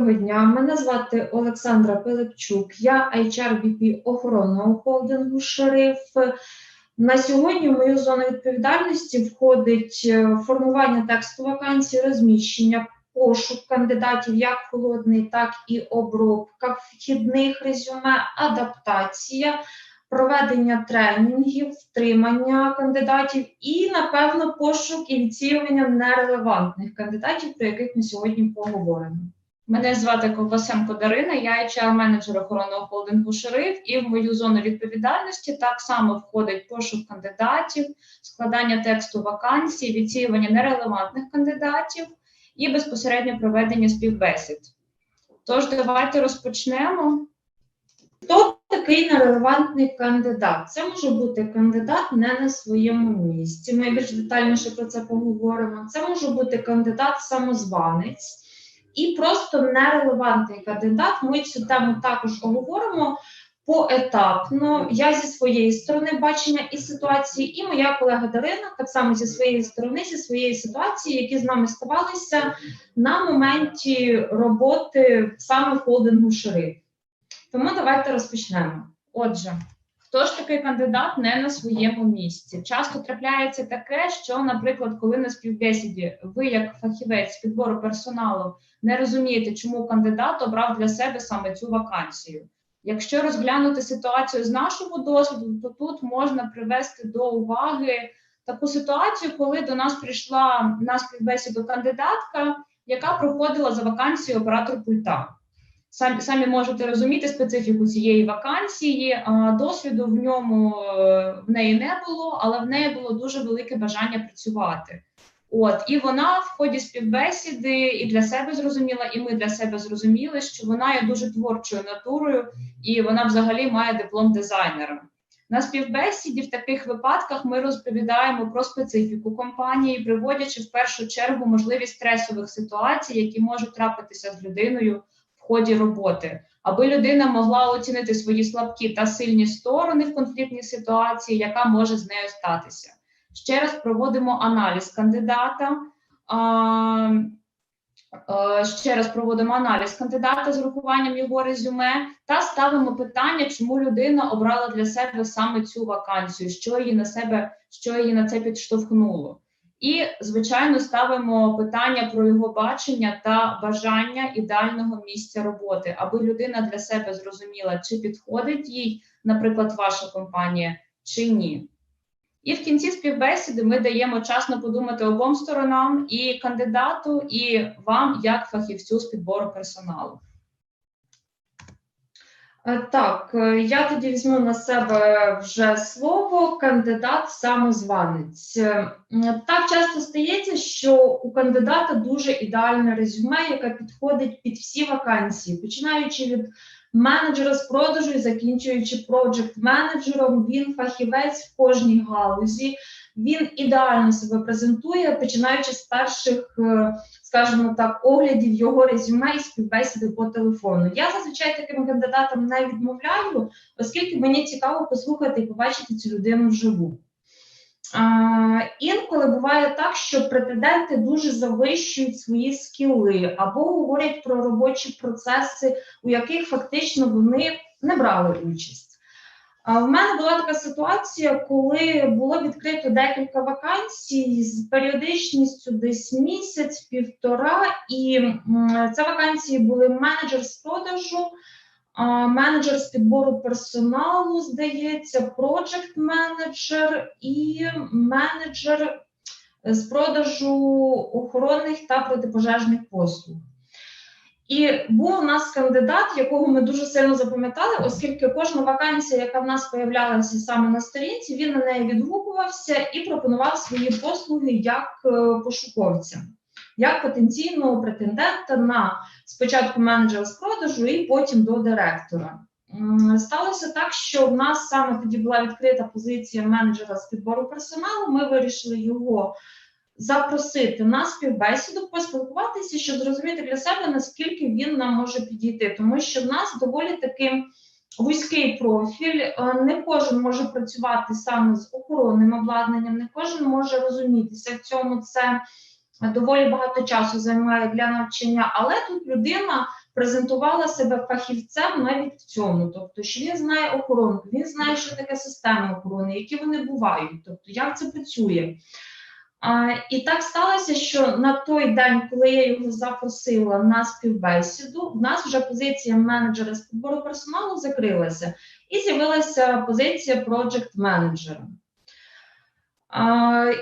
дня. Мене звати Олександра Пилипчук. Я HR VP охоронного холдингу Шериф. На сьогодні в мою зону відповідальності входить е, формування тексту вакансій, розміщення, пошук кандидатів як холодний, так і обробка вхідних резюме, адаптація, проведення тренінгів, втримання кандидатів і, напевно, пошук і відсіювання нерелевантних кандидатів, про яких ми сьогодні поговоримо. Мене звати Ковбасенко Дарина, я HR-менеджер охоронного холдингу Шериф, і в мою зону відповідальності так само входить пошук кандидатів, складання тексту вакансій, відсіювання нерелевантних кандидатів і безпосередньо проведення співбесід. Тож, давайте розпочнемо. Хто такий нерелевантний кандидат? Це може бути кандидат не на своєму місці. Ми більш детальніше про це поговоримо. Це може бути кандидат-самозванець і просто нерелевантний кандидат. Ми цю тему також оговоримо поетапно. Я зі своєї сторони бачення і ситуації, і моя колега Дарина так само зі своєї сторони, зі своєї ситуації, які з нами ставалися на моменті роботи саме холдингу шериф. Тому давайте розпочнемо. Отже, хто ж такий кандидат не на своєму місці? Часто трапляється таке, що, наприклад, коли на співбесіді ви, як фахівець з підбору персоналу, не розумієте, чому кандидат обрав для себе саме цю вакансію. Якщо розглянути ситуацію з нашого досвіду, то тут можна привести до уваги таку ситуацію, коли до нас прийшла на співбесіду кандидатка, яка проходила за вакансію оператор пульта. Самі самі можете розуміти специфіку цієї вакансії. а, Досвіду в ньому е, в неї не було, але в неї було дуже велике бажання працювати. От і вона в ході співбесіди і для себе зрозуміла, і ми для себе зрозуміли, що вона є дуже творчою натурою, і вона взагалі має диплом дизайнера. На співбесіді в таких випадках ми розповідаємо про специфіку компанії, приводячи в першу чергу можливість стресових ситуацій, які можуть трапитися з людиною ході роботи, аби людина могла оцінити свої слабкі та сильні сторони в конфліктній ситуації, яка може з нею статися. Ще раз проводимо аналіз кандидата. А, Ще раз проводимо аналіз кандидата з урахуванням його резюме та ставимо питання, чому людина обрала для себе саме цю вакансію, що її на себе, що її на це підштовхнуло. І, звичайно, ставимо питання про його бачення та бажання ідеального місця роботи, аби людина для себе зрозуміла, чи підходить їй, наприклад, ваша компанія, чи ні. І в кінці співбесіди ми даємо час на подумати обом сторонам і кандидату, і вам, як фахівцю з підбору персоналу. Е, Так, е, я тоді візьму на себе вже слово кандидат самозванець. Е, Так часто стається, що у кандидата дуже ідеальне резюме, яке підходить під всі вакансії, починаючи від менеджера з продажу і закінчуючи проджект менеджером. Він фахівець в кожній галузі. Він ідеально себе презентує, починаючи з перших, е, скажімо так, оглядів його резюме і співбесіди по телефону. Я зазвичай таким кандидатам не відмовляю, оскільки мені цікаво послухати і побачити цю людину вживу. А, інколи буває так, що претенденти дуже завищують свої скіли або говорять про робочі процеси, у яких фактично вони не брали участь. В мене була така ситуація, коли було відкрито декілька вакансій з періодичністю десь місяць, півтора, і це вакансії були менеджер з продажу, менеджер з підбору персоналу, здається, проджект менеджер і менеджер з продажу охоронних та протипожежних послуг. І був у нас кандидат, якого ми дуже сильно запам'ятали, оскільки кожна вакансія, яка в нас появлялася саме на сторінці, він на неї відгукувався і пропонував свої послуги як е, пошуковця, як потенційного претендента на спочатку менеджера з продажу і потім до директора. Сталося так, що в нас саме тоді була відкрита позиція менеджера з підбору персоналу. Ми вирішили його запросити на співбесіду, поспілкуватися, щоб зрозуміти для себе, наскільки він нам може підійти, тому що в нас доволі таки вузький профіль. е, Не кожен може працювати саме з охоронним обладнанням, не кожен може розумітися в цьому. Це доволі багато часу займає для навчання, але тут людина презентувала себе фахівцем навіть в цьому, тобто, що він знає охоронку, він знає, що таке система охорони, які вони бувають, тобто як це працює. А, і так сталося, що на той день, коли я його запросила на співбесіду, в нас вже позиція менеджера з підбору персоналу закрилася, і з'явилася позиція проджект менеджера.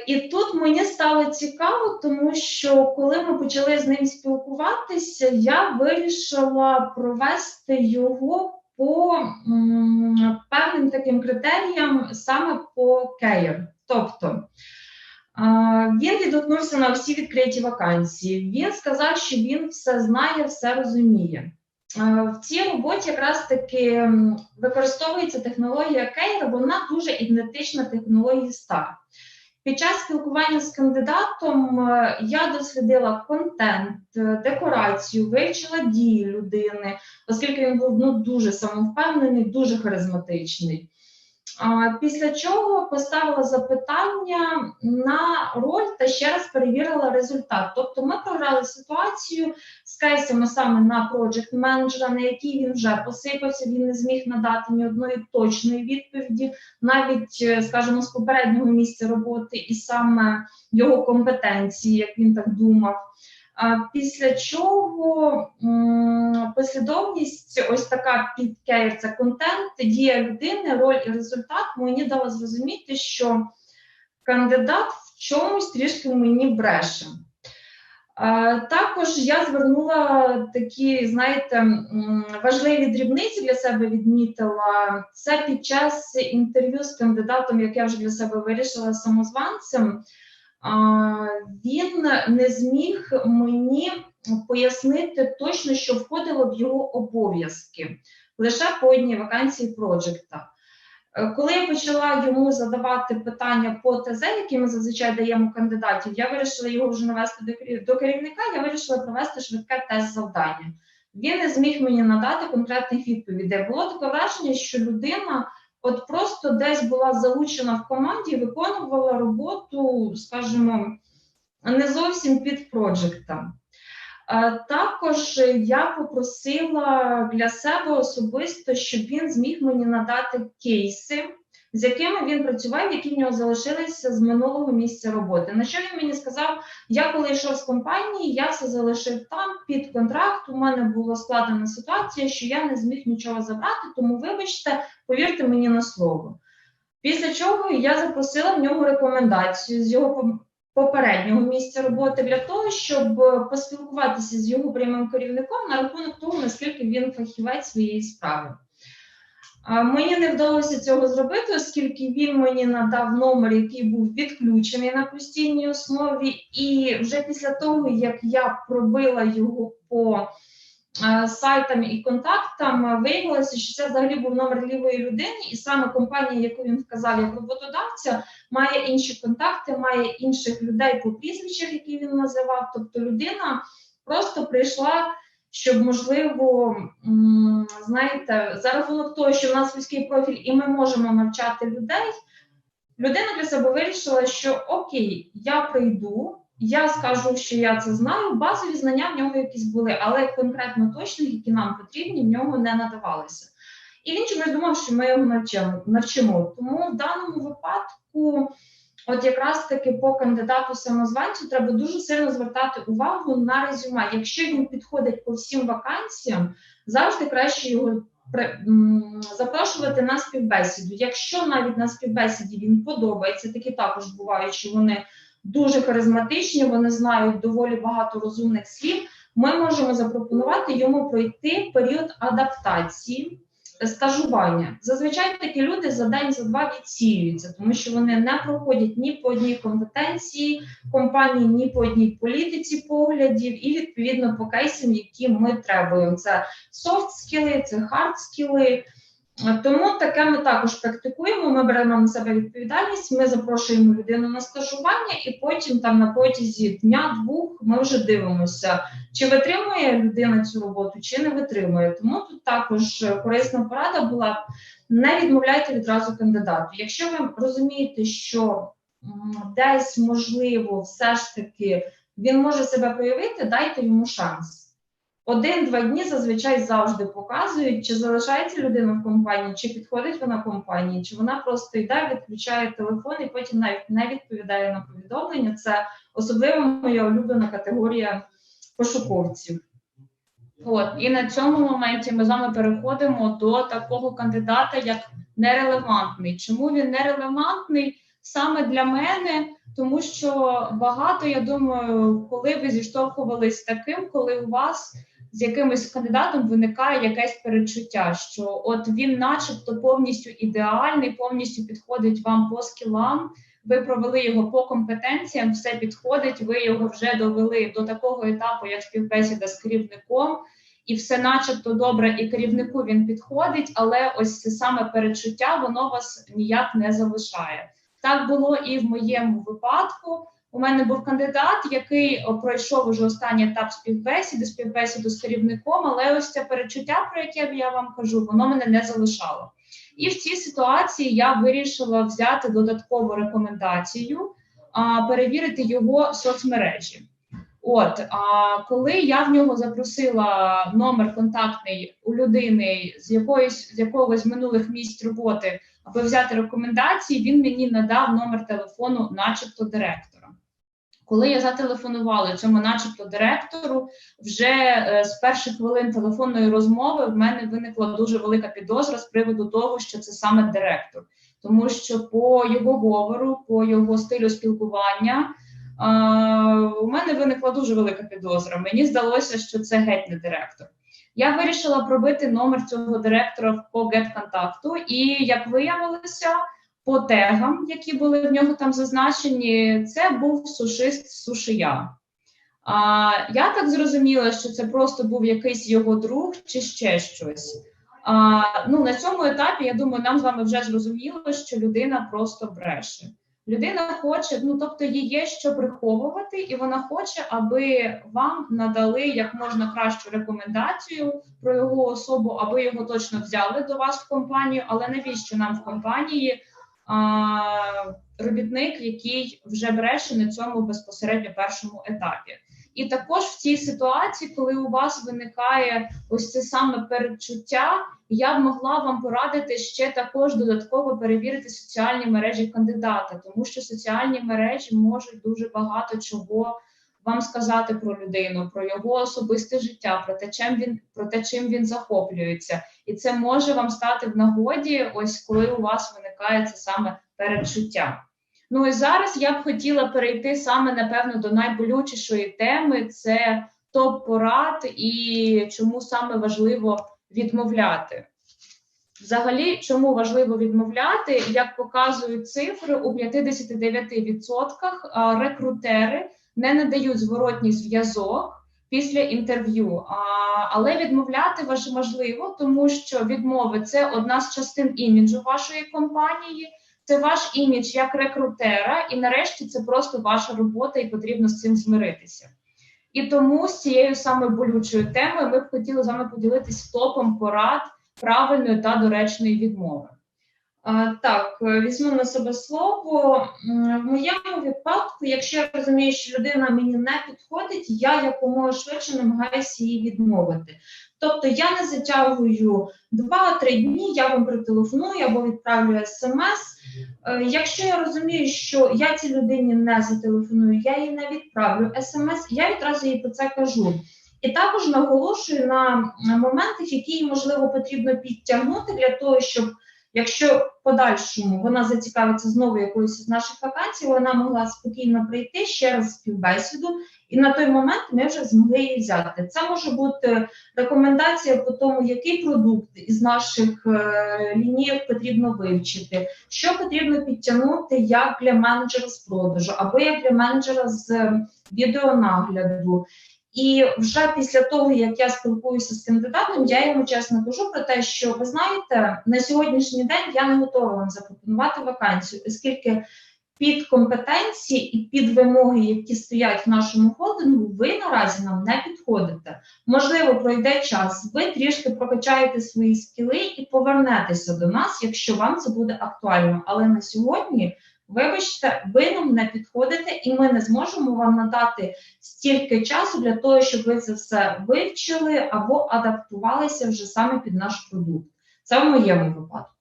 І тут мені стало цікаво, тому що коли ми почали з ним спілкуватися, я вирішила провести його по м, певним таким критеріям саме по кейр. Тобто він відгукнувся на всі відкриті вакансії. Він сказав, що він все знає, все розуміє. В цій роботі якраз таки використовується технологія Кейр, вона дуже ідентична технології STAR. Під час спілкування з кандидатом е, я дослідила контент, е, декорацію, вивчила дії людини, оскільки він був ну, дуже самовпевнений, дуже харизматичний. Після чого поставила запитання на роль та ще раз перевірила результат. Тобто ми програли ситуацію з кейсами саме на проджект менеджера, на який він вже посипався, він не зміг надати ні одної точної відповіді, навіть, е, скажімо, з попереднього місця роботи, і саме його компетенції, як він так думав. Після чого послідовність, ось така під кейр, це контент, дія людини, роль і результат мені дала зрозуміти, що кандидат в чомусь трішки мені бреше. Також я звернула такі, знаєте, важливі дрібниці для себе відмітила. Це під час інтерв'ю з кандидатом, яке я вже для себе вирішила самозванцем. Він не зміг мені пояснити точно, що входило в його обов'язки лише по одній вакансії проджекта. Е, Коли я почала йому задавати питання по ТЗ, які ми зазвичай даємо кандидатів, я вирішила його вже навести до керівника. Я вирішила провести швидке тест завдання. Він не зміг мені надати конкретних відповідей. Було таке враження, що людина от просто десь була залучена в команді виконувала роботу, скажімо, не зовсім під проджектом. Е, Також я попросила для себе особисто, щоб він зміг мені надати кейси, з якими він працював, які в нього залишилися з минулого місця роботи. На що він мені сказав, я коли йшов з компанії, я все залишив там під контракт. У мене була складена ситуація, що я не зміг нічого забрати, тому вибачте, повірте мені на слово. Після чого я запросила в нього рекомендацію з його попереднього місця роботи для того, щоб е, поспілкуватися з його прямим керівником на рахунок того, наскільки він фахівець своєї справи. Мені не вдалося цього зробити, оскільки він мені надав номер, який був відключений на постійній основі, і вже після того, як я пробила його по е, сайтам і контактам, виявилося, що це взагалі був номер лівої людини, і саме компанія, яку він вказав як роботодавця, має інші контакти, має інших людей по прізвищах, які він називав. Тобто людина просто прийшла, щоб можливо, знаєте, за рахунок того, що в нас вузький профіль, і ми можемо навчати людей. Людина для себе вирішила, що окей, я прийду, я скажу, що я це знаю. Базові знання в нього якісь були, але конкретно точних, які нам потрібні, в нього не надавалися. І він чомусь думав, що ми його навчимо. Тому в даному випадку, от якраз таки по кандидату самозванцю, треба дуже сильно звертати увагу на резюме. Якщо він підходить по всім вакансіям, завжди краще його запрошувати на співбесіду. Якщо навіть на співбесіді він подобається, такі також бувають, що вони дуже харизматичні, вони знають доволі багато розумних слів. Ми можемо запропонувати йому пройти період адаптації стажування. Зазвичай такі люди за день, за два відсіюються, тому що вони не проходять ні по одній компетенції компанії, ні по одній політиці поглядів, і відповідно по кейсам, які ми требуємо. Це софт скіли, це хард скіли. Тому таке ми також практикуємо. Ми беремо на себе відповідальність. Ми запрошуємо людину на стажування, і потім там на протязі дня-двох ми вже дивимося, чи витримує людина цю роботу, чи не витримує. Тому тут також е, корисна порада була не відмовляйте відразу кандидату. Якщо ви розумієте, що десь можливо, все ж таки він може себе проявити, дайте йому шанс. Один-два дні зазвичай завжди показують, чи залишається людина в компанії, чи підходить вона компанії, чи вона просто йде, відключає телефон і потім навіть не відповідає на повідомлення. Це особливо моя улюблена категорія пошуковців. От і на цьому моменті ми з вами переходимо до такого кандидата, як нерелевантний. Чому він нерелевантний саме для мене? Тому що багато, я думаю, коли ви зіштовхувались таким, коли у вас з якимось кандидатом виникає якесь перечуття, що от він, начебто, повністю ідеальний, повністю підходить вам по скілам. Ви провели його по компетенціям, все підходить. Ви його вже довели до такого етапу, як співбесіда з керівником, і все, начебто, добре, і керівнику він підходить, але ось це саме перечуття, воно вас ніяк не залишає. Так було і в моєму випадку. У мене був кандидат, який пройшов уже останній етап співбесіди, співбесіду з керівником, але ось це перечуття, про яке я вам кажу, воно мене не залишало. І в цій ситуації я вирішила взяти додаткову рекомендацію, а, перевірити його соцмережі. От, а коли я в нього запросила номер контактний у людини з якоїсь з якогось минулих місць роботи, аби взяти рекомендації, він мені надав номер телефону, начебто директора. Коли я зателефонувала цьому, начебто, директору, вже е, з перших хвилин телефонної розмови в мене виникла дуже велика підозра з приводу того, що це саме директор, тому що по його говору, по його стилю спілкування. Uh, у мене виникла дуже велика підозра. Мені здалося, що це геть не директор. Я вирішила пробити номер цього директора по GetContact, і як виявилося, по тегам, які були в нього там зазначені, це був сушист сушия. А, Я так зрозуміла, що це просто був якийсь його друг чи ще щось. А, Ну на цьому етапі я думаю, нам з вами вже зрозуміло, що людина просто бреше. Людина хоче, ну тобто їй є що приховувати, і вона хоче, аби вам надали як можна кращу рекомендацію про його особу, аби його точно взяли до вас в компанію. Але навіщо нам в компанії робітник, який вже бреше на цьому безпосередньо першому етапі? І також в цій ситуації, коли у вас виникає ось це саме передчуття, я б могла вам порадити ще також додатково перевірити соціальні мережі кандидата, тому що соціальні мережі можуть дуже багато чого вам сказати про людину, про його особисте життя, про те, чим він про те, чим він захоплюється, і це може вам стати в нагоді, ось коли у вас виникає це саме передчуття. Ну і зараз я б хотіла перейти саме напевно до найболючішої теми: це топ порад і чому саме важливо відмовляти. Взагалі, чому важливо відмовляти, як показують цифри, у 59% рекрутери не надають зворотній зв'язок після інтерв'ю. Але відмовляти важливо, тому що відмови це одна з частин іміджу вашої компанії. Це ваш імідж як рекрутера, і нарешті це просто ваша робота, і потрібно з цим змиритися. І тому з цією саме болючою темою ми б хотіли з вами поділитись топом порад правильної та доречної відмови. Так, візьму на себе слово. В моєму випадку, якщо я розумію, що людина мені не підходить, я якомога швидше намагаюся її відмовити. Тобто я не затягую 2-3 дні, я вам прителефоную або відправлю смс. Е, якщо я розумію, що я цій людині не зателефоную, я їй не відправлю смс, я відразу їй про це кажу. І також наголошую на моментах, які можливо потрібно підтягнути для того, щоб якщо в подальшому вона зацікавиться знову якоюсь з наших вакансій, вона могла спокійно прийти ще раз співбесіду, і на той момент ми вже змогли її взяти. Це може бути рекомендація по тому, який продукт із наших е, лінійок потрібно вивчити, що потрібно підтягнути як для менеджера з продажу, або як для менеджера з відеонагляду. І вже після того, як я спілкуюся з кандидатом, я йому чесно кажу про те, що ви знаєте, на сьогоднішній день я не готова вам запропонувати вакансію, оскільки під компетенції і під вимоги, які стоять в нашому холдингу, ви наразі нам не підходите. Можливо, пройде час, ви трішки прокачаєте свої скіли і повернетеся до нас, якщо вам це буде актуально. Але на сьогодні Вибачте, ви нам не підходите, і ми не зможемо вам надати стільки часу для того, щоб ви це все вивчили або адаптувалися вже саме під наш продукт. Це в моєму випадку.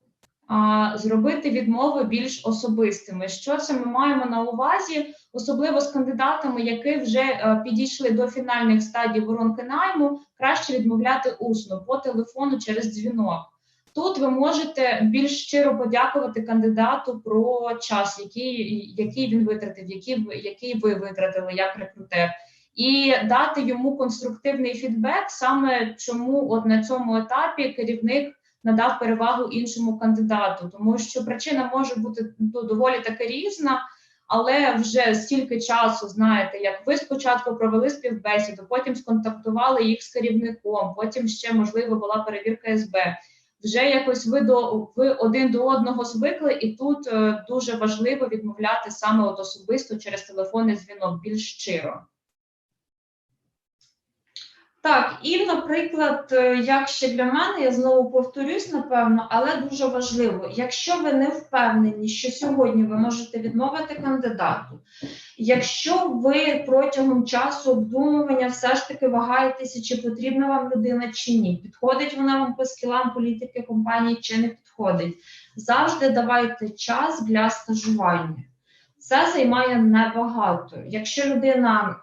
а, зробити відмови більш особистими. Що це ми маємо на увазі, особливо з кандидатами, які вже е, підійшли до фінальних стадій воронки найму, краще відмовляти усно по телефону через дзвінок. Тут ви можете більш щиро подякувати кандидату про час, який, який він витратив, який, який ви витратили як рекрутер, і дати йому конструктивний фідбек, саме чому от на цьому етапі керівник надав перевагу іншому кандидату, тому що причина може бути ну, доволі таки різна. Але вже стільки часу знаєте, як ви спочатку провели співбесіду, потім сконтактували їх з керівником, потім ще можливо була перевірка СБ. Вже якось ви до ви один до одного звикли, і тут е, дуже важливо відмовляти саме от особисто через телефонний дзвінок більш щиро. Так, і, наприклад, е, як ще для мене, я знову повторюсь, напевно, але дуже важливо, якщо ви не впевнені, що сьогодні ви можете відмовити кандидату, якщо ви протягом часу обдумування все ж таки вагаєтеся, чи потрібна вам людина чи ні, підходить вона вам по скілам політики компанії чи не підходить, завжди давайте час для стажування. Це займає небагато. Якщо людина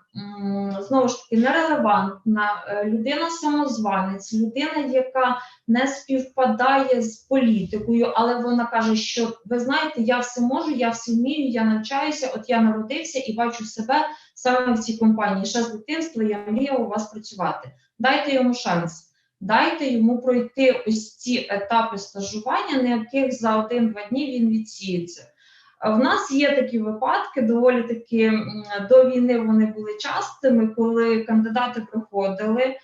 знову ж таки нерелевантна, е, людина самозванець, людина, яка не співпадає з політикою, але вона каже, що ви знаєте, я все можу, я все вмію, я навчаюся, от я народився і бачу себе саме в цій компанії. Ще з дитинства я мріяв у вас працювати. Дайте йому шанс. Дайте йому пройти ось ці етапи стажування, на яких за один-два дні він відсіється. В нас є такі випадки, доволі таки до війни вони були частими, коли кандидати приходили,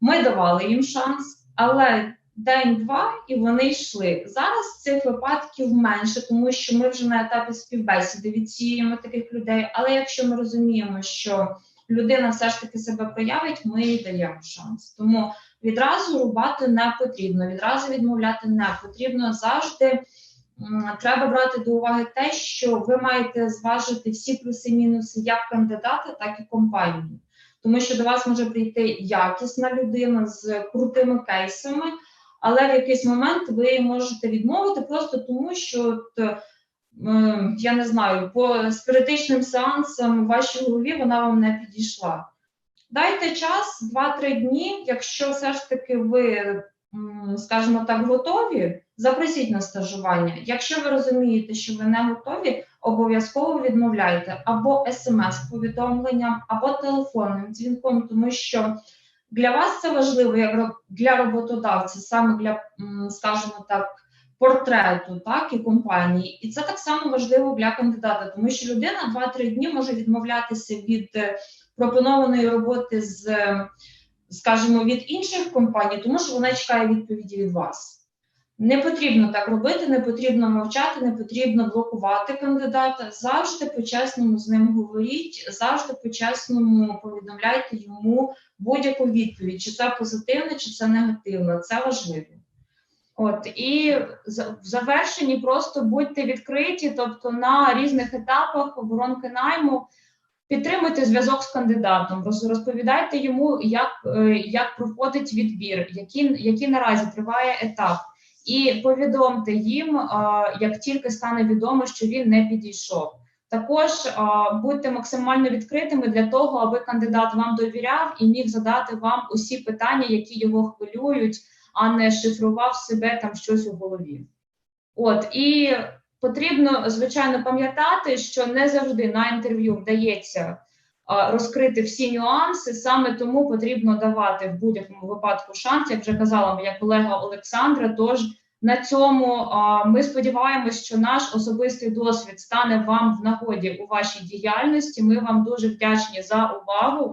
ми давали їм шанс, але день-два і вони йшли. Зараз цих випадків менше, тому що ми вже на етапі співбесіди відсіюємо таких людей. Але якщо ми розуміємо, що людина все ж таки себе проявить, ми їй даємо шанс. Тому відразу рубати не потрібно, відразу відмовляти не потрібно завжди. Треба брати до уваги те, що ви маєте зважити всі плюси-мінуси як кандидата, так і компанії. Тому що до вас може прийти якісна людина з крутими кейсами, але в якийсь момент ви можете відмовити просто тому, що от, е, я не знаю, по спиритичним сеансам в вашій голові вона вам не підійшла. Дайте час 2-3 дні, якщо все ж таки ви, скажімо так, готові, запросіть на стажування. Якщо ви розумієте, що ви не готові, обов'язково відмовляйте або смс-повідомленням, або телефонним дзвінком, тому що для вас це важливо як для роботодавця, саме для, скажімо так, портрету, так і компанії, і це так само важливо для кандидата, тому що людина 2-3 дні може відмовлятися від е, пропонованої роботи з, скажімо, від інших компаній, тому що вона чекає відповіді від вас. Не потрібно так робити, не потрібно мовчати, не потрібно блокувати кандидата. Завжди по-чесному з ним говоріть, завжди по-чесному повідомляйте йому будь-яку відповідь, чи це позитивне, чи це негативне. Це важливо. От і в завершенні просто будьте відкриті, тобто на різних етапах воронки найму. Підтримуйте зв'язок з кандидатом, розповідайте йому, як, е, як проходить відбір, які, який наразі триває етап, і повідомте їм, е, як тільки стане відомо, що він не підійшов. Також е, будьте максимально відкритими для того, аби кандидат вам довіряв і міг задати вам усі питання, які його хвилюють, а не шифрував себе там щось у голові. От і потрібно звичайно пам'ятати, що не завжди на інтерв'ю вдається розкрити всі нюанси. Саме тому потрібно давати в будь-якому випадку шанс, як вже казала моя колега Олександра. Тож на цьому ми сподіваємось, що наш особистий досвід стане вам в нагоді у вашій діяльності. Ми вам дуже вдячні за увагу.